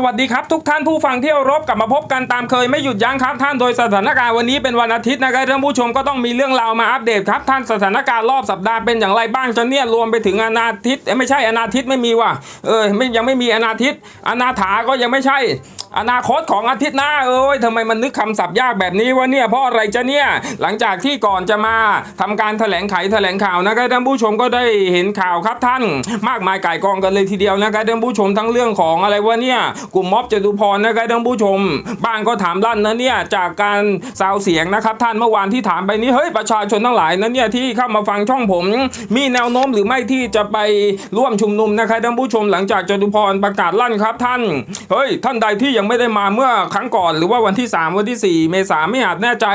สวัสดีครับทุกท่านผู้ฟังที่เคารบกลับมาพบกันตามเคยไม่หยุดยั้งครับ ท่านโดยสถานการณ์วันนี้เป็นวันอาทิตย์นะครับท่านผู้ชมก็ต้องมีเรื่องราวมาอัปเดตครับท่านสถานการณ์รอบสัปดาห์เป็นอย่างไรบ้างจะเนี่ยรวมไปถึงอนาทิตย์ไม่ใช่อนาทิตย์ไม่มีว่ะเออไม่ยังไม่มีอนาทิตย์อนาถาก็ยังไม่ใช่ อนาคตของอาทิตย์หน้าเอ้ยทำไมมันนึกคำศัพท์ยากแบบนี้วะเนี่ยเพราะอะไรจะเนี่ยหลังจากที่ก่อนจะมาทำการแถลงไขแถลงข่าวนะครับท่านผู้ชมก็ได้เห็นข่าวครับท่าน มากมายก่กองกันเลยทีเดียวนะครับท่านผู้ชมทั้งเรื่องของอะไรวะเนี่ยกลุ่มม็อบจตุพรนะครับท่านผู้ชม บ้างก็ถามลั่นนะเนี่ยจากการซาวเสียงนะครับท่านเมื่อวานที่ถามไปนี้เฮ้ยประชาชนทั้งหลายนะเนี่ยที่เข้ามาฟังช่องผม มีแนวโน้มหรือไม่ที่จะไปร่วมชุมนุมนะครับท่านผู้ชมหลังจากจตุพรประกาศลั่นครับท่านเฮ้ยท่านใดที่ยังไม่ได้มาเมื่อครั้งก่อนหรือว่าวันที่ 3 วันที่ 4 เมษายนไม่อาจแน่ใจ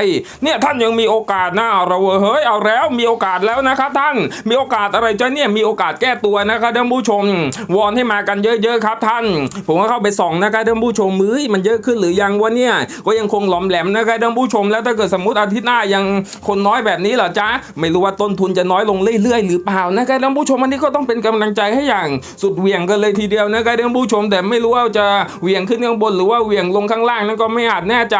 เนี่ยท่านยังมีโอกาสนะเราเฮ้ยเอาแล้วมีโอกาสแล้วนะครับท่านมีโอกาสอะไรจะเนี่ยมีโอกาสแก้ตัวนะครับท่านผู้ชม วอนให้มากันเยอะๆครับท่าน ผมก็เข้าไปส่องนะครับท่านผู้ชมมือมันเยอะขึ้นหรือยังวะเนี่ยก็ยังคงหลอมแหลมนะครับท่านผู้ชม แล้วถ้าเกิดสมมติอาทิตย์หน้ายังคนน้อยแบบนี้เหรอจ๊ะไม่รู้ว่าต้นทุนจะน้อยลงเรื่อยๆหรือเปล่านะครับท่านผู้ชมอันนี้ก็ต้องเป็นกำลังใจให้อย่างสุดเหวี่ยงกันเลยทีเดียวนะครับท่านผู้ชมแต่ไม่รู้ว่าจะเหวี่ยงขึ้นข้างบนหรือว่าเหวี่ยงลงข้างล่างนั้นก็ไม่อาจแน่ใจ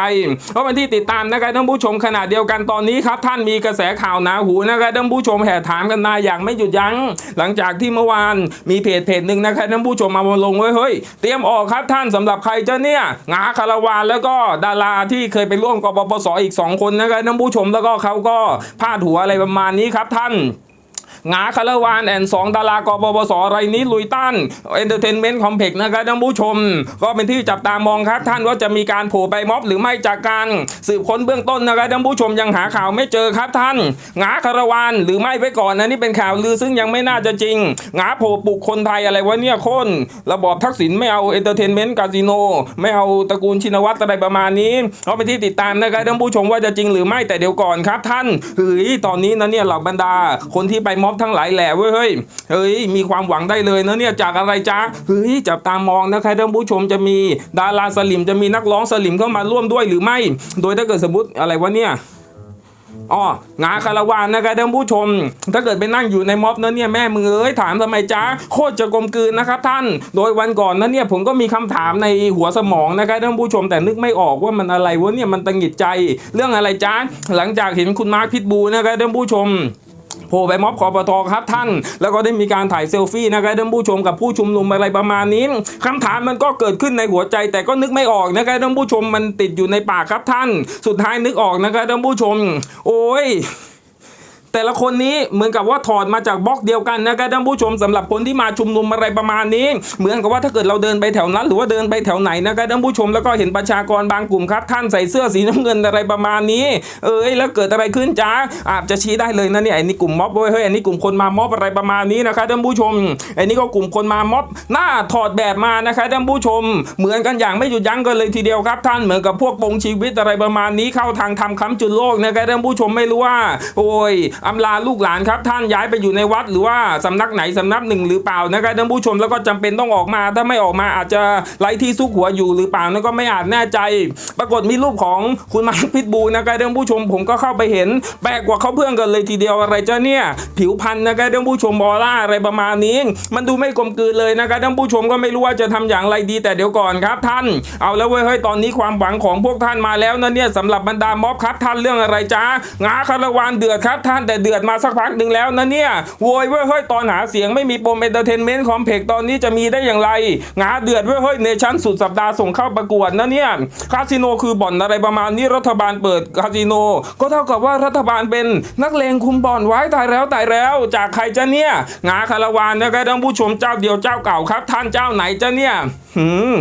เพราะเป็นที่ติดตามนะครับท่านผู้ชมขณะเดียวกันตอนนี้ครับท่านมีกระแสข่าวหนาหูนะครับท่านผู้ชมแห่ถามกันมาอย่างไม่หยุดยั้ง หลังจากที่เมื่อวานมีเพจเพจหนึ่งนะครับท่านผู้ชมมาลงไว้เฮ้ยเตรียมออกครับท่านสำหรับใครเจะเนี่ยงาคาราวานแล้วก็ดาราที่เคยไปร่วมกบปสอีก 2 คนนะครับท่านผู้ชมแล้วก็เขาก็พาดหัวอะไรประมาณนี้ครับท่าน งาคาราวานแอนสองดารากบปสไรนี้ลุยต้านเอนเตอร์เทนเมนต์คอมเพล็กซ์นะครับท่านผู้ชม ก็เป็นที่จับตามองครับท่านว่าจะมีการโผล่ไปม็อบหรือไม่จากการสืบค้นเบื้องต้นนะครับท่านผู้ชมยังหาข่าวไม่เจอครับท่านงาคาราวานหรือไม่ไปก่อนนะนี่เป็นข่าวลือซึ่งยังไม่น่าจะจริงงาโผล่ปลุกคนไทยอะไรวะเนี่ยคนระบอบทักษิณไม่เอาเอนเตอร์เทนเมนต์คาสิโนไม่เอาตระกูลชินวัตรอะไรประมาณนี้ก็เป็นที่ติดตามนะครับท่านผู้ชมว่าจะจริงหรือไม่แต่เดี๋ยวก่อนครับท่านเฮ้ยตอนนี้นะเนี่ยเหล่าบรรดาคนที่ไปม็อบทั้งหลายแหล่เว้ยเฮ้ยเฮ้ยมีความหวังได้เลยนะเนี่ยจากอะไรจ๊ะเฮ้ยจับตามองนะครับท่านผู้ชมจะมีดาราสลิมจะมีนักร้องสลิมเข้ามาร่วมด้วยหรือไม่ โดยถ้าเกิดสมมติอะไรวะเนี่ยอ๋องาคาราวานนะครับท่านผู้ชม ถ้าเกิดไปนั่งอยู่ในม็อบนั้นเนี่ยแม่มือเอ้ยถามทำไมจ๊ะโคตรจะกลมกลืนนะครับท่าน โดยวันก่อนนั้นเนี่ยผมก็มีคำถามในหัวสมองนะครับท่านผู้ชมแต่นึกไม่ออกว่ามันอะไรวะเนี่ยมันตังหิดใจ เรื่องอะไรจ๊ะหลังจากเห็นคุณมาร์คพิทบูนะครับท่านผู้ชม ผล่ไปม็อบคอปทครับท่าน แล้วก็ได้มีการถ่ายเซลฟี่นะครับท่านผู้ชมกับผู้ชุมนุมอะไรประมาณนี้คำถามมันก็เกิดขึ้นในหัวใจ แต่ก็นึกไม่ออกนะครับท่านผู้ชมมันติดอยู่ในปากครับท่าน สุดท้ายนึกออกนะครับท่านผู้ชม โอ้ย แต่ละคนนี้เหมือนกับว่าถอดมาจากบล็อกเดียวกันนะครับท่านผู้ชมสำหรับคนที่มาชุมนุมอะไรประมาณนี้ เหมือนกับว่าถ้าเกิดเราเดินไปแถวนั้น หรือว่าเดินไปแถวไหนนะครับท่านผู้ชมแล้วก็เห็นประชากรบางกลุ่มครับ ท่านใส่เสื้อสีน้ำเงินอะไรประมาณนี้ เอ้ยแล้วเกิดอะไรขึ้นจ้าอาจจะชี้ได้เลยนะเนี่ยไอ้นี่กลุ่มม็อบเว้ยเฮ้ยอันนี้กลุ่มคนมาม็อบอะไรประมาณนี้นะครับท่านผู้ชมไอ้นี่ก็กลุ่มคนมาม็อบหน้าถอดแบบมานะครับท่านผู้ชม เหมือนกันอย่างไม่หยุดยั้งกันเลยทีเดียวครับ ท่านเหมือนกับพวกปงชีวิตอะไรประมาณนี้เข้าทางทำค้ำจุนโลกนะครับท่านผู้ชมไม่รู้ว่า โอ้ยอำลาลูกหลานครับ ท่านย้ายไปอยู่ในวัดหรือว่าสำนักไหนสำนักหนึ่งหรือเปล่านะครับท่านผู้ชมแล้วก็จำเป็นต้องออกมา ถ้าไม่ออกมาอาจจะไร้ที่ซุกหัวอยู่หรือเปล่านั่นก็ไม่อาจแน่ใจ ปรากฏมีรูปของคุณมาร์คพิทบูนะครับท่านผู้ชมผมก็เข้าไปเห็นแปลกกว่าเขาเพื่อนกันเลยทีเดียวอะไรเจ้าเนี่ย ผิวพันธุ์นะครับท่านผู้ชมบอล่าอะไรประมาณนี้ มันดูไม่กลมกลืนเลยนะครับท่านผู้ชมก็ไม่รู้ว่าจะทำอย่างไรดีแต่เดี๋ยวก่อนครับท่าน เอาแล้วเว้ยเฮ้ยตอนนี้ความหวังของพวกท่านมาแล้วนะเนี่ยสำหรับบรรดาม็อบครับท่านเรื่องอะไรจ้างาคารวานเดือดครับท่านแต่เดือดมาสักพักหนึ่งแล้วนะเนี่ยโวยเว้ยเฮ้ยตอนหาเสียงไม่มีปมเอนเตอร์เทนเมนต์คอมเพล็กตอนนี้จะมีได้อย่างไร งาเดือดเว้ยเฮ้ยในชั้นสุดสัปดาห์ส่งเข้าประกวดนะเนี่ยคาสิโนคือบ่อนอะไรประมาณนี้รัฐบาลเปิดคาสิโน ก็เท่ากับว่ารัฐบาลเป็นนักเลงคุมบ่อนไว้ตายแล้วตายแล้ว จากใครจะเนี่ยงาคาราวานนะครับท่านผู้ชมเจ้าเดียวเจ้าเก่าครับ ท่านเจ้าไหนจะเนี่ยหืม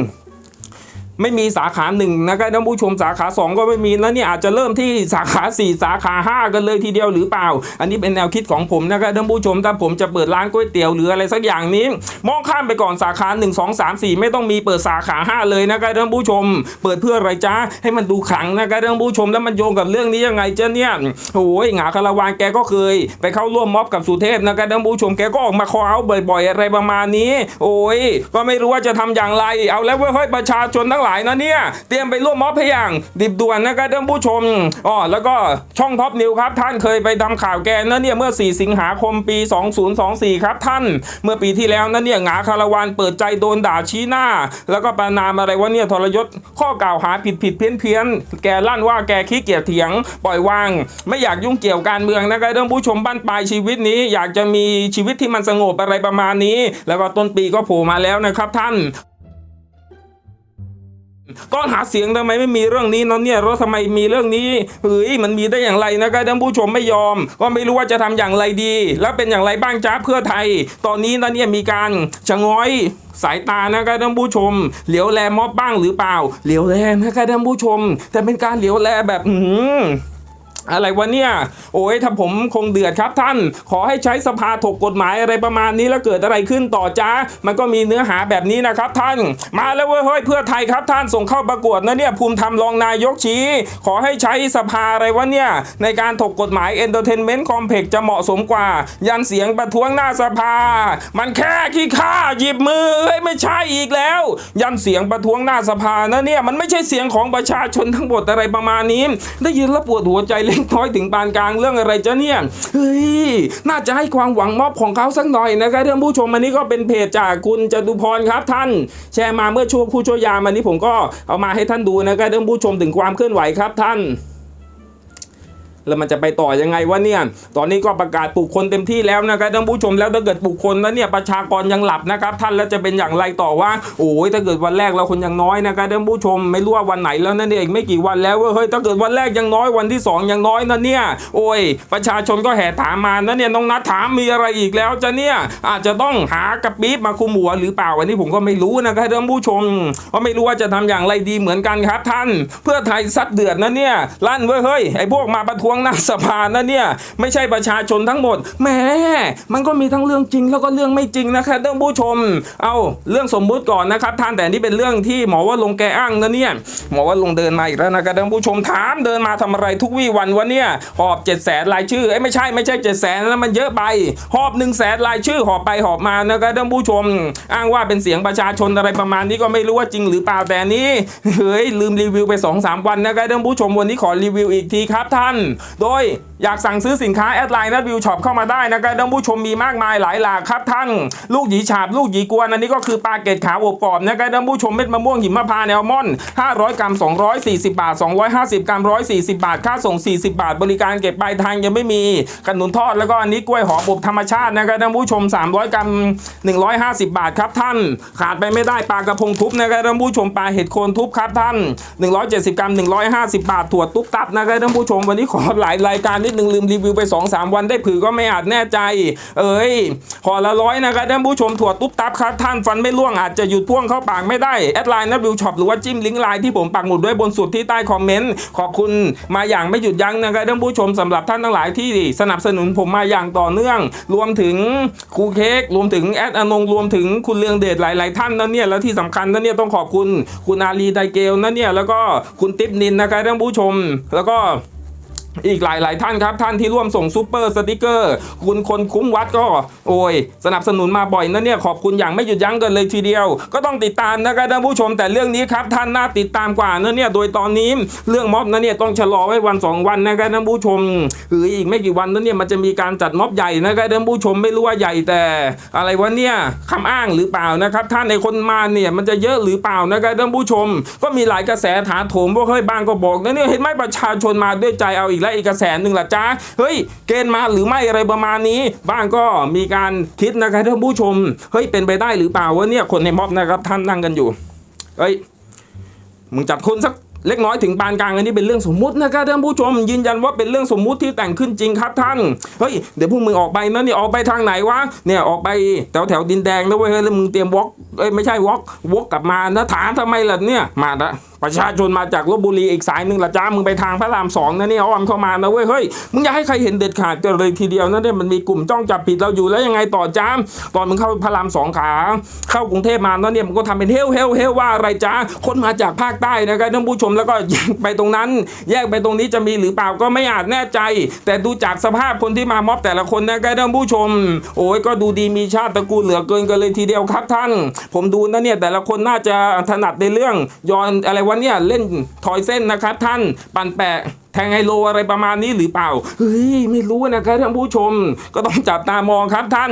ไม่มีสาขาหนึ่งนะครับท่านผู้ชมสาขา 2 ก็ไม่มีแล้วเนี่ยอาจจะเริ่มที่สาขา 4 สาขา 5 กันเลยทีเดียวหรือเปล่า อันนี้เป็นแนวคิดของผมนะครับท่านผู้ชมถ้าผมจะเปิดร้านก๋วยเตี๋ยวหรืออะไรสักอย่างนี้ มองข้ามไปก่อนสาขา 1 2 3 4 ไม่ต้องมีเปิดสาขา 5 เลยนะครับท่านผู้ชม เปิดเพื่ออะไรจ้าให้มันดูขลังนะครับท่านผู้ชมแล้วมันโยงกับเรื่องนี้ยังไงเจ้าเนี่ยโอ้ยหงาคาราวานแกก็เคย ไปเข้าร่วมม็อบกับสุเทพนะครับท่านผู้ชมแกก็ออกมาคอเอาบ่อย ๆ อะไรประมาณนี้ โอ้ยก็ไม่รู้ว่าจะทำอย่างไร เอาแล้วว้ยเฮ้ยประชาชนทั้งหลายงหลายนะเนี่ย เตรียมไปร่วมม็อบให้อย่าง ดิบด่วนนะครับท่านผู้ชมอ๋อแล้วก็ช่องท็อปนิวครับ ท่านเคยไปทำข่าวแกนะเนี่ยเมื่อ 4 สิงหาคมปี 2024 ครับท่าน เมื่อปีที่แล้วนะเนี่ยหงาคาราวานเปิดใจโดนด่าชี้หน้า แล้วก็ประนามอะไรวะเนี่ยทรยศข้อกล่าวหาผิดผิดเพี้ยนเพี้ยนแกลั่นว่าแกขี้เกียจเถียง ปล่อยวาง ไม่อยากยุ่งเกี่ยวการเมืองนะครับท่านผู้ชมบ้านปลายชีวิตนี้ อยากจะมีชีวิตที่มันสงบอะไรประมาณนี้ แล้วก็ต้นปีก็โผล่มาแล้วนะครับท่าน ก้อนหาเสียงทำไมไม่มีเรื่องนี้เนาะเนี่ยรถทำไมมีเรื่องนี้เฮ้ยมันมีได้อย่างไรนะครับท่านผู้ชมไม่ยอม ก็ไม่รู้ว่าจะทำอย่างไรดี แล้วเป็นอย่างไรบ้างจ้าเพื่อไทย ตอนนี้นนเนี่ยมีการชะง้อยสายตานะครับท่านผู้ชม เหลียวแลม็อบบ้างหรือเปล่า เหลียวแลนะครับท่านผู้ชม แต่เป็นการเหลียวแลแบบอืม อะไรวะเนี่ย โอ้ยถ้าผมคงเดือดครับท่าน ขอให้ใช้สภาถกกฎหมายอะไรประมาณนี้แล้วเกิดอะไรขึ้นต่อจ้า มันก็มีเนื้อหาแบบนี้นะครับท่าน มาแล้วเว้ยเฮ้ยเพื่อไทยครับท่านส่งเข้าประกวดนะเนี่ยภูมิธรรมรองนายกชี้ ขอให้ใช้สภาอะไรวะเนี่ย ในการถกกฎหมาย Entertainment Complex จะเหมาะสมกว่า ยันเสียงประท้วงหน้าสภา มันแค่ขี้ข้าหยิบมือเฮ้ยไม่ใช่อีกแล้ว ยันเสียงประท้วงหน้าสภานะเนี่ยมันไม่ใช่เสียงของประชาชนทั้งหมดอะไรประมาณนี้ ได้ยินแล้วปวดหัวใจเล็กน้อยถึงปานกลางเรื่องอะไรจ้ะเนี่ยเฮ้ยน่าจะให้ความหวังมอบของเขาสักหน่อยนะครับท่านผู้ชมอันนี้ก็เป็นเพจจากคุณจตุพรครับท่าน แชร์มาเมื่อช่วงผู้ช่วยยามอันนี้ผมก็เอามาให้ท่านดูนะครับท่านผู้ชมถึงความเคลื่อนไหวครับท่าน แล้วมันจะไปต่อยังไงวะเนี่ย ตอนนี้ก็ประกาศปลุกคนเต็มที่แล้วนะครับท่านผู้ชมแล้วถ้าเกิดปลุกคนแล้วเนี่ยประชากรยังหลับนะครับท่านแล้วจะเป็นอย่างไรต่อว่า โอ้ยถ้าเกิดวันแรกเราคนยังน้อยนะครับท่านผู้ชมไม่รู้ว่าวันไหนแล้วนั่นเองไม่กี่วันแล้วเว้ยเฮ้ยถ้าเกิดวันแรกยังน้อยวันที่สองยังน้อยนะเนี่ย โอ้ย ประชาชนก็แห่ถามมานะเนี่ยน้องนัดถามมีอะไรอีกแล้วจะเนี่ยอาจจะต้องหากระปี๊บมาคุมหัวหรือเปล่าอันนี้ผมก็ไม่รู้นะครับท่านผู้ชมก็ไม่รู้ว่าจะทำอย่างไรดีเหมือนกันครับท่าน เพื่อไทยซัดเดือดนะเนี่ยลั่นเว้ยเฮ้ยไอ้พวกมาประท้วงหน้าสภานะเนี่ยไม่ใช่ประชาชนทั้งหมดแหมมันก็มีทั้งเรื่องจริงแล้วก็เรื่องไม่จริงนะครับท่านผู้ชม เอาเรื่องสมมุติก่อนนะครับท่านแต่นี่เป็นเรื่องที่หมอว่าลงแกอ้างนะเนี่ยหมอว่าลงเดินมาอีกแล้วนะครับท่านผู้ชมถามเดินมาทำอะไรทุกวี่วันวะเนี่ยหอบเจ็ดแสนรายชื่อไอ้ไม่ใช่ไม่ใช่เจ็ดแสนนะมันเยอะไปหอบหนึ่งแสนรายชื่อหอบไปหอบมานะครับท่านผู้ชม อ้างว่าเป็นเสียงประชาชนอะไรประมาณนี้ก็ไม่รู้ว่าจริงหรือเปล่าแต่นนี้เฮ้ยลืมรีวิวไป2อสวันนะครับท่านผู้ชมวันนี้ขอรีวิวอีกทีครับท่านโดยอยากสั่งซื้อสินค้าแอดไลน์นัดวิวช็อปเข้ามาได้นะครับท่านผู้ชมมีมากมายหลายหลากครับท่าน ลูกหยีฉาบ ลูกหยีกวนอันนี้ก็คือปลาเกตขาวอบกรอบนะครับท่านผู้ชมเม็ดมะม่วงหิมพานต์แอลมอนด์500 กรัม 240 บาท 250 กรัม 140 บาท ค่าส่ง 40 บาท บริการเก็บปลายทางยังไม่มีขนุนทอดแล้วก็อันนี้กล้วยหอมอบธรรมชาตินะครับท่านผู้ชม 300 กรัม 150 บาทครับท่าน ขาดไปไม่ได้ปลากระพงทุบนะครับท่านผู้ชมปลาเห็ดโคนทุบครับท่าน 170 กรัม 150 บาทถั่วตุ๊บตับนะครับท่านผู้ชมวันนี้ขอหลายรายการนิดนึงลืมรีวิวไป 2-3 วันได้ผือก็ไม่อาจแน่ใจ เอ้ยขอละร้อยนะครับท่านผู้ชมถั่วตุ๊บตับครับท่านฟันไม่ร่วงอาจจะหยุดพ่วงเข้าปากไม่ได้ แอดไลน์นัดวิวช็อปหรือว่าจิ้มลิงก์ไลน์ที่ผมปักหมุดด้วยบนสุดที่ใต้คอมเมนต์ขอบคุณมาอย่างไม่หยุดยั้งนะครับท่านผู้ชมสำหรับท่านทั้งหลายที่สนับสนุนผมมาอย่างต่อเนื่อง รวมถึงครูเค้กรวมถึงแอดอนงรวมถึงคุณเลืองเดชหลาย ๆ ท่านนะเนี่ยแล้วที่สำคัญนะเนี่ยต้องขอบคุณคุณอาลีไดเกลนะเนี่ยแล้วก็คุณติ๊บนินนะครับท่านผู้ชม แล้วก็ อีกหลายหลายๆท่านครับ ท่านที่ร่วมส่งซูเปอร์สติกเกอร์ คุณคนคุ้มวัดก็ โอ้ย สนับสนุนมาบ่อยนะเนี่ย ขอบคุณอย่างไม่หยุดยั้งกันเลยทีเดียว ก็ต้องติดตามนะครับท่านผู้ชมแต่เรื่องนี้ครับ ท่านน่าติดตามกว่านะเนี่ย โดยตอนนี้เรื่องม็อบนะเนี่ยต้องชะลอไว้วันสองวันนะครับท่านผู้ชมหรืออีกไม่กี่วันนั้นเนี่ยมันจะมีการจัดม็อบใหญ่นะครับท่านผู้ชมไม่รู้ว่าใหญ่แต่ อะไรวะเนี่ยคำอ้างหรือเปล่านะครับท่านในคนมาเนี่ยมันจะเยอะหรือเปล่านะครับท่านผู้ชม ก็มีหลายกระแสถาโถมว่าเฮ้ยบางก็บอกนะเนี่ยเห็นไหมประชาชนมาด้วยใจเอาอีกแล้วอีกกระแสหนึ่งละจ้าเฮ้ยเกณฑ์มาหรือไม่อะไรประมาณนี้ บ้างก็มีการคิดนะครับท่านผู้ชมเฮ้ยเป็นไปได้หรือเปล่าว่าเนี่ยคนในม็อบนะครับท่านนั่งกันอยู่เฮ้ยมึงจัดคนสักเล็กน้อยถึงปานกลางอันนี้เป็นเรื่องสมมุตินะครับท่านผู้ชม ยืนยันว่าเป็นเรื่องสมมุติที่แต่งขึ้นจริงครับท่านเฮ้ยเดี๋ยวพวกมึงออกไปนะนี่ออกไปทางไหนวะเนี่ยออกไปแถวแถวดินแดงนะเว้ยเฮ้ยแล้วมึงเตรียมวอล์กเอ้ยไม่ใช่วอล์กวอล์กกลับมานะถามทำไมล่ะเนี่ยมาละ ประชาชนมาจากลบบุรีอีกสายหนึ่งละจ้ามึงไปทางพระรามสองนะนี่อ้อมเข้ามานะเว้ยเฮ้ยมึงอย่าให้ใครเห็นเด็ดขาดกันเลยทีเดียวนะเนี่ยมันมีกลุ่มจ้องจับผิดเราอยู่แล้วยังไงต่อจ้าตอนมึงเข้าพระรามสองขาเข้ากรุงเทพมาแล้วเนี่ยมันก็ทำเป็นเฮลเฮลเฮลว่าอะไรจ้าคนมาจากภาคใต้นะครับท่านผู้ชมแล้วก็แยกไปตรงนั้น แยกไปตรงนี้จะมีหรือเปล่าก็ไม่อาจแน่ใจ แต่ดูจากสภาพคนที่มาม็อบแต่ละคนนะครับท่านผู้ชม โอ้ยก็ดูดีมีชาติตระกูลเหลือเกินกันเลยทีเดียวครับท่าน ผมดูนะเนี่ยแต่ละคนน่าจะถนัดในเรื่องย้อนอะไรวะเนี่ยเล่นทอยเส้นนะครับท่านปั่นแปะแทงไฮโลอะไรประมาณนี้หรือเปล่า เฮ้ย ไม่รู้นะครับท่านผู้ชม ก็ต้องจับตามองครับท่าน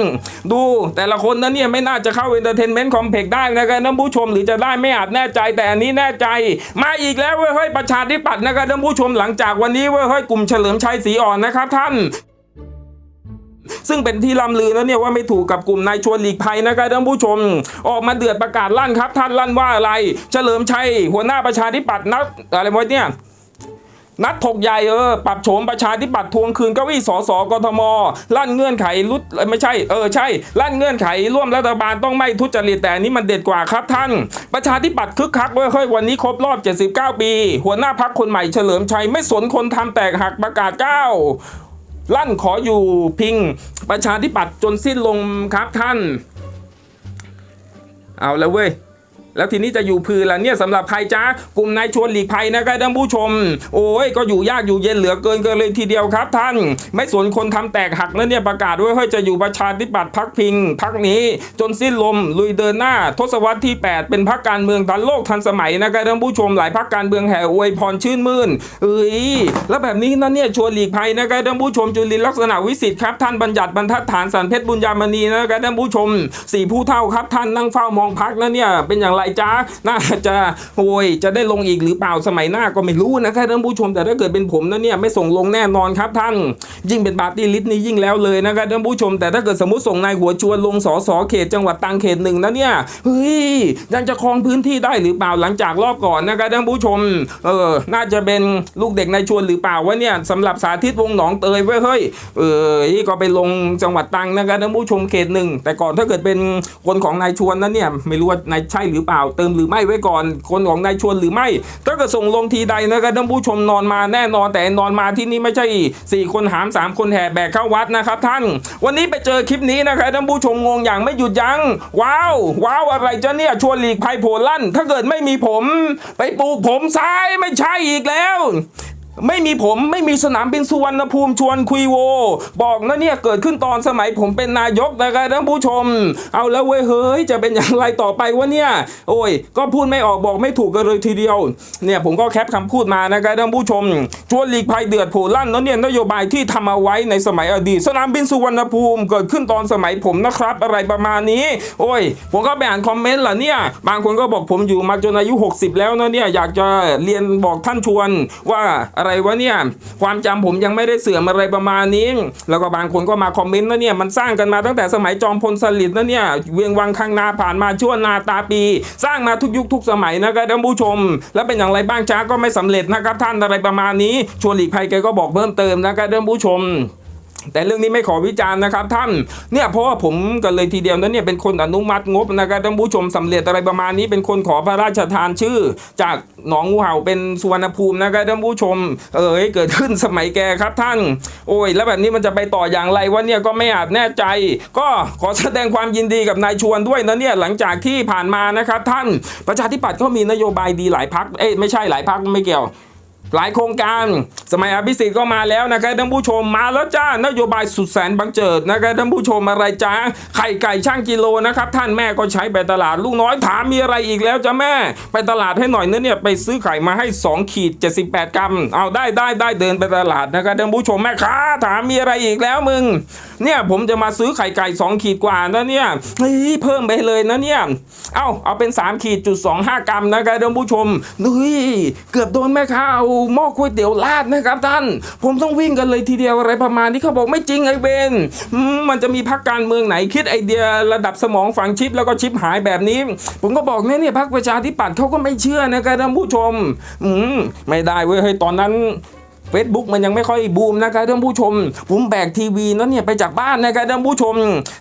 ดูแต่ละคนนะเนี่ยไม่น่าจะเข้าเอนเตอร์เทนเมนต์คอมเพล็กซ์ได้นะครับท่านผู้ชมหรือจะได้ไม่อาจแน่ใจแต่อันนี้แน่ใจ มาอีกแล้วเว้ยเฮ้ยประชาธิปัตย์นะครับท่านผู้ชมหลังจากวันนี้เว้ยเฮ้ยกลุ่มเฉลิมชัยศรีอ่อนนะครับท่าน ซึ่งเป็นที่ล่ำลือนะเนี่ยว่าไม่ถูกกับกลุ่มนายชวนหลีกภัยนะครับท่านผู้ชม ออกมาเดือดประกาศลั่นครับ ท่านลั่นว่าอะไร เฉลิมชัยหัวหน้าประชาธิปัตย์นัดอะไรวะเนี่ยนัดถกใหญ่เออปรับโฉมประชาธิปัตย์ทวงคืนเก้าอี้สสกทมลั่นเงื่อนไขรุดไม่ใช่เออใช่ลั่นเงื่อนไขร่วมรัฐบาลต้องไม่ทุจริตแต่นี้มันเด็ดกว่าครับท่าน ประชาธิปัตย์คึกคักเว้ยเฮ้ยวันนี้ครบรอบ 79 ปี หัวหน้าพักคนใหม่เฉลิมชัยไม่สนคนทำแตกหักประกาศก้าว ลั่นขออยู่พิงประชาธิปัตย์จนสิ้นลมครับท่าน เอาแล้วเว้ย แล้วทีนี้จะอยู่พือละเนี่ยสำหรับใครจ้ากลุ่มนายชวนหลีกภัยนะครับท่านผู้ชม โอ้ยก็อยู่ยากอยู่เย็นเหลือเกินกินเลยทีเดียวครับ ท่าน ไม่สนคนทำแตกหักนะเนี่ยประกาศด้วยเฮ้ยจะอยู่ประชาธิปัตย์พักพิงพักนี้ จนสิ้นลมลุยเดินหน้า ทศวรรษที่ 8 เป็นพักการเมืองทันโลกทันสมัยนะครับท่านผู้ชมหลายพักการเมืองแห่อวยพรชื่นมื่นเอ้ยแล้วแบบนี้นะเนี่ยชวนหลีกภัยนะครับท่านผู้ชมจุลินลักษณะวิสิทธิ์ครับท่านบัญญัติบรรทัดฐานสันเพชรบุญญามณีนะครับท่านผู้ชมสี่ผู้เท่าครับท่านนั่งเฝ้ามองพักแล้วเนี่ยเป็นอย่างไรจ้าน่าจะโอ้ยจะได้ลงอีกหรือเปล่าสมัยหน้าก็ไม่รู้นะครับท่านผู้ชมแต่ถ้าเกิดเป็นผมนะเนี่ยไม่ส่งลงแน่นอนครับท่านยิ่งเป็นปาร์ตี้ลิสต์นี่ยิ่งแล้วเลยนะครับท่านผู้ชม แต่ถ้าเกิดสมมติส่งนายหัวชวนลงสสเขตจังหวัดตังเขตหนึ่งนะเนี่ยเฮ้ยยังจะครองพื้นที่ได้หรือเปล่าหลังจากรอบก่อนนะครับท่านผู้ชมเออน่าจะเป็นลูกเด็กนายชวนหรือเปล่าวะเนี่ยสำหรับสาธิตวงหนองเตยเว้ยเฮ้ยเออก็ไปลงจังหวัดตังนะครับท่านผู้ชมเขตหนึ่งแต่ก่อนถ้าเกิดเป็นคนของนายชวนนั้นเนี่ยไม่รู้ว่านายใช่หรือเปล่าเติมหรือไม่ไว้ก่อน คนของนายชวนหรือไม่ ถ้าเกิดส่งลงทีใดนะครับท่านผู้ชมนอนมาแน่นอนแต่นอนมาที่นี่ไม่ใช่สี่คนหามสามคนแห่แบกเข้าวัดนะครับท่าน วันนี้ไปเจอคลิปนี้นะครับท่านผู้ชมงงอย่างไม่หยุดยัง้งว้าว ว้าวอะไรจะเนี่ยชวนหลีกภัยโผล่ลั่น ถ้าเกิดไม่มีผม ไปปลูกผมซ้ายไม่ใช่อีกแล้ว ไม่มีผมไม่มีสนามบินสุวรรณภูมิชวนคุยโว บอกนะเนี่ยเกิดขึ้นตอนสมัยผมเป็นนายกนะครับท่านผู้ชม เอาแล้วเว้ยเฮ้ยจะเป็นอย่างไรต่อไปวะเนี่ย โอ้ย ก็พูดไม่ออกบอกไม่ถูกกันเลยทีเดียว เนี่ยผมก็แคปคำพูดมานะครับท่านผู้ชม ชวนหลีกภัยเดือดโผล่ลั่นแล้วเนี่ยนโยบายที่ทำเอาไว้ในสมัยอดีต สนามบินสุวรรณภูมิ เกิดขึ้นตอนสมัยผมนะครับ อะไรประมาณนี้ โอ้ย ผมก็ไปอ่านคอมเมนต์ล่ะเนี่ย บางคนก็บอกผมอยู่มาจนอายุ 60 แล้วนะเนี่ยอยากจะเรียนบอกท่านชวนว่าอะไรวะเนี่ยความจำผมยังไม่ได้เสื่อมอะไรประมาณนี้ แล้วก็บางคนก็มาคอมเมนต์นะเนี่ยมันสร้างกันมาตั้งแต่สมัยจอมพลสฤษดิ์นะเนี่ยเวียงวังคังนาผ่านมาชั่วนาตาปี สร้างมาทุกยุคทุกสมัยนะครับท่านผู้ชม แล้วเป็นอย่างไรบ้างจ้าก็ไม่สำเร็จนะครับท่านอะไรประมาณนี้ชวนหลีกภัยแกก็บอกเพิ่มเติมนะครับท่านผู้ชม แต่เรื่องนี้ไม่ขอวิจารณ์นะครับท่านเนี่ยเพราะว่าผมกันเลยทีเดียวนั้นเนี่ยเป็นคนอนุมัติงบนะครับท่านผู้ชมสำเร็จอะไรประมาณนี้เป็นคนขอพระราชทานชื่อ จากหนองงูเห่าเป็นสุวรรณภูมินะครับท่านผู้ชม เออเกิดขึ้นสมัยแกครับท่าน โอ้ย แล้วแบบนี้มันจะไปต่ออย่างไรวะเนี่ยก็ไม่อาจแน่ใจ ก็ขอแสดงความยินดีกับนายชวนด้วยนะเนี่ยหลังจากที่ผ่านมานะครับท่านประชาธิปัตย์ก็มีนโยบายดีหลายพักเอ้ยไม่ใช่หลายพักไม่เกี่ยว หลายโครงการสมัยอภิสิทธิ์ก็มาแล้วนะครับท่านผู้ชมมาแล้วจ้านโยบายสุดแสนบังเจิดนะครับท่านผู้ชมอะไรจ้าไข่ไก่ช่างกิโลนะครับท่านแม่ก็ใช้ไปตลาดลูกน้อยถามมีอะไรอีกแล้วจ้าแม่ ไปตลาดให้หน่อยเนื้อเนี่ยไปซื้อไข่มาให้ 2 ขีด 78 กรัม เอาได้ได้ได้เดินไปตลาดนะครับท่านผู้ชมแม่ค้าถามมีอะไรอีกแล้วมึง เนี่ยผมจะมาซื้อไข่ไก่ 2 ขีดกว่านะเนี่ยเฮ้ยเพิ่มไปเลยนะเนี่ยเอาเอาเป็น3ขีดจุด25กรัมนะครับท่านผู้ชมเฮ้ยเกือบโดนแม่ค้าเอาหม้อก๋วยเตี๋ยวลาดนะครับท่าน ผมต้องวิ่งกันเลยทีเดียวอะไรประมาณนี้เขาบอกไม่จริงไอ้เบนมันจะมีพักการเมืองไหนคิดไอเดียระดับสมองฝังชิปแล้วก็ชิปหายแบบนี้ ผมก็บอกเนี่ยเนี่ยพักประชาธิปัตย์เขาก็ไม่เชื่อนะครับท่านผู้ชม อืมไม่ได้เว้ยเฮ้ยตอนนั้นเฟซบุ๊กมันยังไม่ค่อยบูมนะครับท่านผู้ชม ผมแบกทีวีนั้นเนี่ยไปจากบ้านนะครับท่านผู้ชม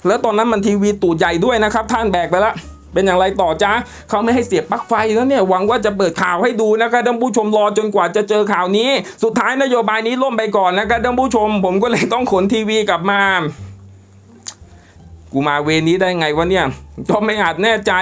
แล้วตอนนั้นมันทีวีตูดใหญ่ด้วยนะครับท่านแบกไปแล้ว เป็นอย่างไรต่อจ้าเขาไม่ให้เสียบปลั๊กไฟแล้วเนี่ยหวังว่าจะเปิดข่าวให้ดูนะครับท่านผู้ชมรอจนกว่าจะเจอข่าวนี้ สุดท้ายนโยบายนี้ล่มไปก่อนนะครับท่านผู้ชม ผมก็เลยต้องขนทีวีกลับมา กูมาเวนี้ได้ไงวะเนี่ยก็ไม่อาจแน่ใจ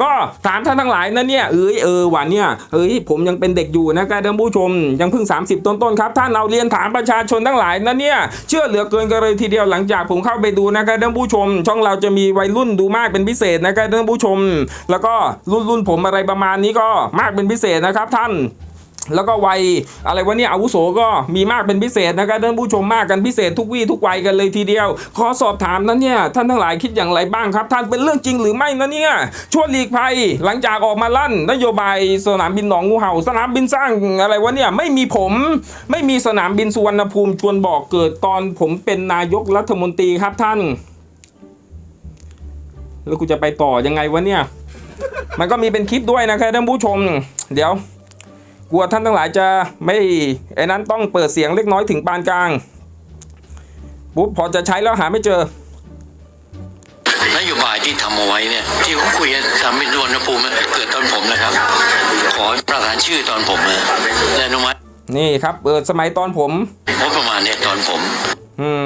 ก็ถามท่านทั้งหลายนะเนี่ยเอ้ยเออวันเนี่ยเอ้ยผมยังเป็นเด็กอยู่นะครับท่านผู้ชม ยังเพิ่ง 30 ต้นๆครับท่านเอาเรียนถามประชาชนทั้งหลายนะเนี่ยเชื่อเหลือเกินกันเลยทีเดียวหลังจากผมเข้าไปดูนะครับท่านผู้ชม ช่องเราจะมีวัยรุ่นดูมากเป็นพิเศษนะครับท่านผู้ชม แล้วก็รุ่นรุ่นผมอะไรประมาณนี้ก็มากเป็นพิเศษนะครับท่าน แล้วก็วัยอะไรวะเนี่ยอาวุโสก็มีมากเป็นพิเศษนะครับท่านผู้ชมมากกันพิเศษทุกวี่ทุกวัยกันเลยทีเดียว ขอสอบถามนั้นเนี่ยท่านทั้งหลายคิดอย่างไรบ้างครับ ท่านเป็นเรื่องจริงหรือไม่นะเนี่ยชวนหลีกภัยหลังจากออกมาลั่น นโยบายสนามบินหนองงูเห่า สนามบินสร้างอะไรวะเนี่ยไม่มีผม ไม่มีสนามบินสุวรรณภูมิชวนบอกเกิดตอนผมเป็นนายกรัฐมนตรีครับท่าน แล้วกูจะไปต่อยังไงวะเนี่ยมันก็มีเป็นคลิปด้วยนะครับท่านผู้ชม เดี๋ยว กลัวท่านทั้งหลายจะไม่ไอ้นั้นต้องเปิดเสียงเล็กน้อยถึงปานกลางปุ๊บพอจะใช้แล้วหาไม่เจอนโยบายที่ทำเอาไว้เนี่ยที่ผมคุยกันสามมิตรสุวรรณภูมิเกิดตอนผมนะครับ ขอประธานชื่อตอนผมนะและอนุมัตินี่ครับเปิดสมัยตอนผมงบประมาณเนี่ยตอนผม อืม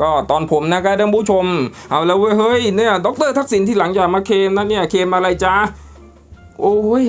ก็ตอนผมนะครับท่านผู้ชม เอาแล้วเว้ยเฮ้ยเนี่ยดรทักษิณที่หลังจากมาเคลมนะเนี่ยเคลมอะไรจ้าโอ้ย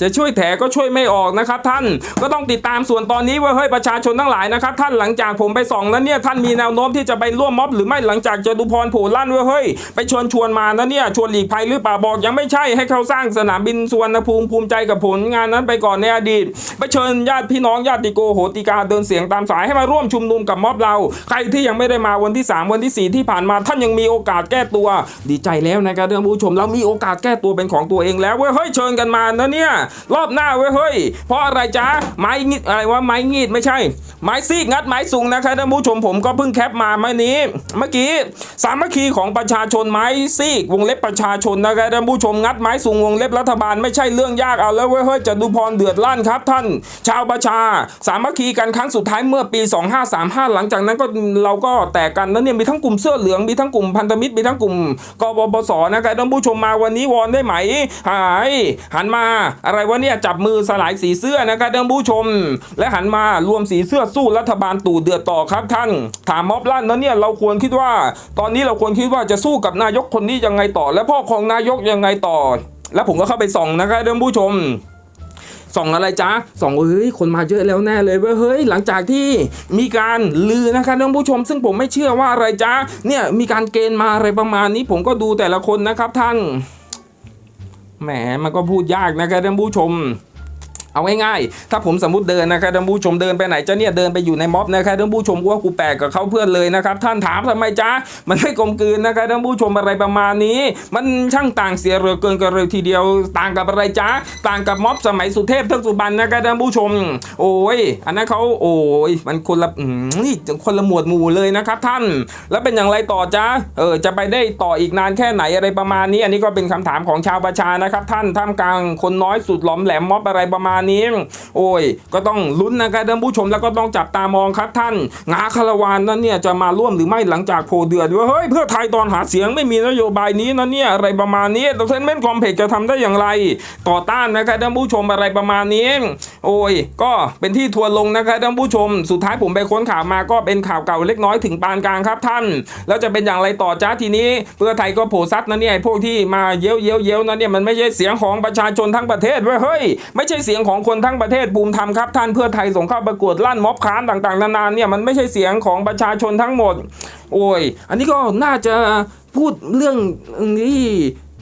จะช่วยแถก็ช่วยไม่ออกนะครับท่านก็ต้องติดตามส่วนตอนนี้ว่าเฮ้ยประชาชนทั้งหลายนะครับท่านหลังจากผมไปส่องนั้นเนี่ยท่านมีแนวโน้มที่จะไปร่วมม็อบหรือไม่หลังจากจตุพรโผล่ลั่นว่าเฮ้ยไปชวนชวนมานะเนี่ยชวนหลีกภัยหรือเปล่าบอกยังไม่ใช่ให้เขาสร้างสนามบินสุวรรณภูมิภูมิใจกับผลงานนั้นไปก่อนในอดีต ไปเชิญญาติพี่น้องญาติโกโหติกาเดินเสียงตามสายให้มาร่วมชุมนุมกับม็อบเรา ใครที่ยังไม่ได้มาวันที่ 3 วันที่ 4 ที่ผ่านมาท่านยังมีโอกาสแก้ตัว ดีใจแล้วนะครับท่านผู้ชมเรามีโอกาสแก้ตัวเป็นของตัวเองแล้วเว้ยเฮ้ยเชิญกันมานะเนี่ยรอบหน้าเว้ยเฮ้ยเพราะอะไรจ๊ะไม้งิดอะไรวะไม้งีดไม่ใช่ ไม้ซีกงัดไม้สูงนะครับท่านผู้ชมผมก็เพิ่งแคปมาเมื่อนี้ เมื่อกี้สามัคคีของประชาชนไม้ซีกวงเล็บประชาชนนะครับท่านผู้ชมงัดไม้สูงวงเล็บรัฐบาลไม่ใช่เรื่องยากเอาแล้วเว้ยเฮ้ยจะดูพรเดือดลั่นครับท่าน ชาวประชา สามัคคีกันครั้งสุดท้ายเมื่อปี 2535 หลังจากนั้นก็เราก็แตกกันแล้วเนี่ยมีทั้งกลุ่มเสื้อเหลืองมีทั้งกลุ่มพันธมิตรมีทั้งกลุ่มกบปสนะครับท่านผู้ชมมาวันนี้วอนได้ไหมหายหันมาอะไรวะเนี่ยจับมือสลายสีเสื้อนะครับท่านผู้ชม และหันมารวมสีเสื้อสู้รัฐบาลตู่เดือดต่อครับท่าน ถามม็อบลั่นนั้นเนี่ยเราควรคิดว่า ตอนนี้เราควรคิดว่าจะสู้กับนายกคนนี้ยังไงต่อ และพ่อของนายกยังไงต่อ แล้วผมก็เข้าไปส่องนะครับท่านผู้ชมส่องอะไรจ๊ะส่องเฮ้ยคนมาเยอะแล้วแน่เลยเว้ยเฮ้ยหลังจากที่มีการลือนะครับท่านผู้ชม ซึ่งผมไม่เชื่อว่าอะไรจ๊ะเนี่ยมีการเกณฑ์มาอะไรประมาณนี้ผมก็ดูแต่ละคนนะครับท่าน แหมมันก็พูดยากนะครับท่านผู้ชม เอาง่ายๆ ถ้าผมสมมติเดินนะครับท่านผู้ชมเดินไปไหนจะเนี่ยเดินไปอยู่ในม็อบนะครับท่านผู้ชมว่ากูแปลกกับเขาเพื่อนเลยนะครับท่านถามทำไมจ๊ะมันไม่กลมกลืนนะครับท่านผู้ชมอะไรประมาณนี้ มันช่างต่างเสียเหลือเกินกันเลยทีเดียวต่างกับอะไรจ๊ะต่างกับม็อบสมัยสุเทพเทือกสุบรรณนะครับท่านผู้ชม โอ้ยอันนั้นเขาโอ้ยมันคนละนี่คนละหมวดหมู่เลยนะครับท่าน แล้วเป็นอย่างไรต่อจ๊ะเออจะไปได้ต่ออีกนานแค่ไหนอะไรประมาณนี้ อันนี้ก็เป็นคำถามของชาวประชานะครับท่านท่ามกลางคนน้อยสุดหลอมแหลมม็อบอะไรประมาณนี้ โอ้ย ก็ต้องลุ้นนะครับท่านผู้ชมแล้วก็ต้องจับตามองครับท่านงาคาราวานนั้นเนี่ยจะมาร่วมหรือไม่หลังจากโพเดือดว่าเฮ้ยเพื่อไทยตอนหาเสียงไม่มีนโยบายนี้นะเนี่ยอะไรประมาณนี้แต่เซนเมนต์คอมเพกจะทำได้อย่างไร ต่อต้านนะครับท่านผู้ชมอะไรประมาณนี้ โอ้ย ก็เป็นที่ทัวลงนะครับท่านผู้ชม สุดท้ายผมไปค้นข่าวมาก็เป็นข่าวเก่าเล็กน้อยถึงปานกลางครับท่าน แล้วจะเป็นอย่างไรต่อจ้าทีนี้ เพื่อไทยก็โผซัดนะเนี่ยพวกที่มาเย้ยวเย้ยวเย้ยวนะเนี่ยมันไม่ใช่เสียงของประชาชนทั้งประเทศเว้ยเฮ้ยไม่ใช่เสียงของของคนทั้งประเทศภูมิธรรมครับท่านเพื่อไทยส่งเข้าประกวดลั่นม็อบค้านต่างๆนานาเนี่ยมันไม่ใช่เสียงของประชาชนทั้งหมด โอ้ย อันนี้ก็น่าจะพูดเรื่องนี้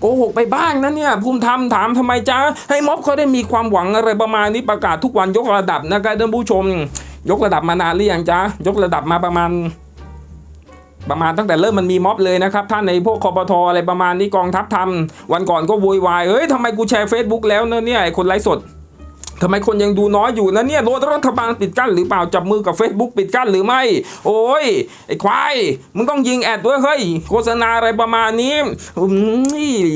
โกหกไปบ้างนะเนี่ยภูมิธรรมถามทำไมจ๊ะให้ม็อบเขาได้มีความหวังอะไรประมาณนี้ประกาศทุกวันยกระดับนะครับท่านผู้ชม ยกระดับมานานหรือยังจ๊ะยกระดับมาประมาณ ประมาณตั้งแต่เริ่มมันมีม็อบเลยนะครับท่านในพวกคอปทอะไรประมาณนี้กองทัพทำวันก่อนก็โวยวายเฮ้ยทำไมกูแชร์ Facebook แล้วเนอะเนี่ยไอ้คนไลฟ์สด ทำไมคนยังดูน้อยอยู่นะเนี่ยโดนรัฐบาลปิดกั้นหรือเปล่าจับมือกับ Facebook ปิดกั้นหรือไม่ โอ้ยไอ้ควายมึงต้องยิงแอดด้วยเฮ้ยโฆษณาอะไรประมาณนี้อืม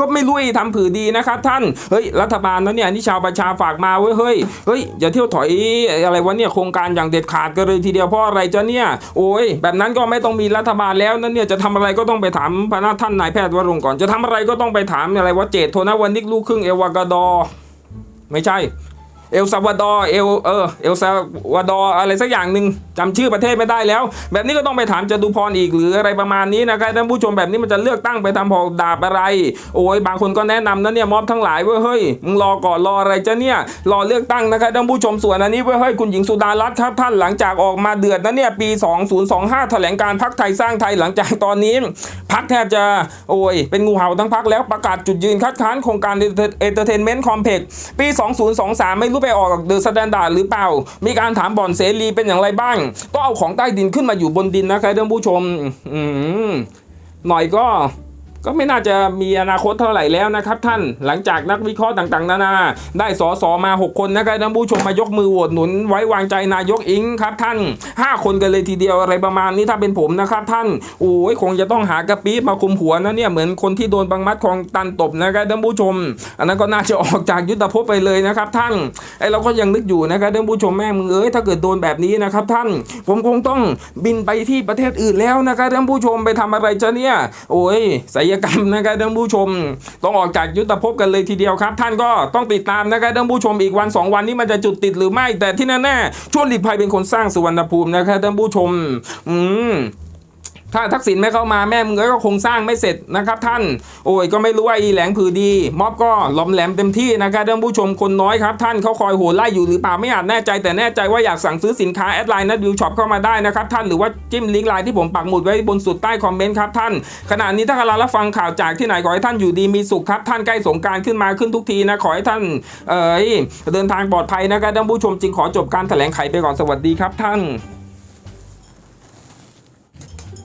ก็ไม่รู้ทำผือดีนะครับท่าน เฮ้ยรัฐบาลนะเนี่ยนี่ชาวประชาฝากมาเว้ยเฮ้ยเฮ้ยอย่าเที่ยวถอยอะไรวะเนี่ยโครงการอย่างเด็ดขาดกันเลยทีเดียวเพราะอะไรจะเนี่ยโอ้ยแบบนั้นก็ไม่ต้องมีรัฐบาลแล้วนั่นเนี่ยจะทำอะไรก็ต้องไปถามพระท่านนายแพทย์วรงก่อนจะทำอะไรก็ต้องไปถามอะไรว่าเจตโทนวันนิกลูกครึ่งเอวากาดอร์ ไม่ใช่ เอลซาวาดอร์เอลเออเอลซาวาดอร์อะไรสักอย่างหนึ่งจำชื่อประเทศไม่ได้แล้ว แบบนี้ก็ต้องไปถามจตุพรอีกหรืออะไรประมาณนี้นะครับท่านผู้ชมแบบนี้มันจะเลือกตั้งไปทำพอดาบอะไร โอ้ยบางคนก็แนะนำนะเนี่ยม็อบทั้งหลายเว้ยเฮ้ยมึงรอก่อนรออะไรจะเนี่ยรอเลือกตั้งนะครับท่านผู้ชมส่วนอันนี้เว้ยเฮ้ยคุณหญิงสุดารัตน์ครับท่านหลังจากออกมาเดือดนะเนี่ยปี 2025 แถลงการพักไทยสร้างไทยหลังจากตอนนี้พักแทบจะโอ้ยเป็นงูเห่าทั้งพักแล้วประกาศจุดยืนคัดค้านโครงการเอเตอร์เทนเมนต์คอมเพล็กซ์ปี 2023 ไม่รู้ไปออกเดอะสแตนดาร์ดหรือเปล่า มีการถามบ่อนเสรีเป็นอย่างไรบ้างต้องเอาของใต้ดินขึ้นมาอยู่บนดินนะครับท่านผู้ชมหน่อยก็ ก็ไม่น่าจะมีอนาคตเท่าไหร่แล้วนะครับท่านหลังจากนักวิเคราะห์ต่างๆ นานา ได้สอสอมา 6 คนนะครับท่านผู้ชมมายกมือโหวตหนุนไว้วางใจนายกอิงครับท่าน 5 คนกันเลยทีเดียวอะไรประมาณนี้ถ้าเป็นผมนะครับท่านโอ้ยคงจะต้องหากระปี๊บมาคุมหัวนะเนี่ยเหมือนคนที่โดนบังมัดของตันตบนะครับท่านผู้ชม อันนั้นก็น่าจะออกจากยุทธภพไปเลยนะครับท่านไอเราก็ยังนึกอยู่นะครับท่านผู้ชมแม่มึงเอ้ยถ้าเกิดโดนแบบนี้นะครับท่าน ผมคงต้องบินไปที่ประเทศอื่นแล้วนะครับท่านผู้ชมไปทำอะไรจะเนี่ยโอ้ยศิยกรรมนะครับท่านผู้ชม ต้องออกจากยุทธภพกันเลยทีเดียวครับ ท่านก็ต้องติดตามนะครับท่านผู้ชมอีกวันสองวันนี้มันจะจุดติดหรือไม่ แต่ที่แน่ๆชวนหลีกภัยเป็นคนสร้างสุวรรณภูมินะครับท่านผู้ชม อืม ถ้าทักษิณไม่เข้ามาแม่มึงก็คงสร้างไม่เสร็จนะครับ ท่าน โอ้ยก็ไม่รู้ว่าอีแหลงผือดี ม็อบก็หลอมแหลมเต็มที่นะครับท่านผู้ชมคนน้อยครับ ท่านเขาคอยโหไล่อยู่หรือเปล่าไม่อาจแน่ใจแต่แน่ใจว่าอยากสั่งซื้อสินค้าแอดไลน์นัดวิวช็อปเข้ามาได้นะครับท่านหรือว่าจิ้มลิงก์ไลน์ที่ผมปักหมุดไว้บนสุดใต้คอมเมนต์ครับท่านขณะนี้ถ้ากำลังรับฟังข่าวจากที่ไหนขอให้ท่านอยู่ดีมีสุขครับท่านใกล้สงการขึ้นมาขึ้นทุกทีนะขอให้ท่านเอ่ยเดินทางปลอดภัยนะครับท่านผู้ชมจึงขอจบการแถลงไขไปก่อนสวัสดีครับท่าน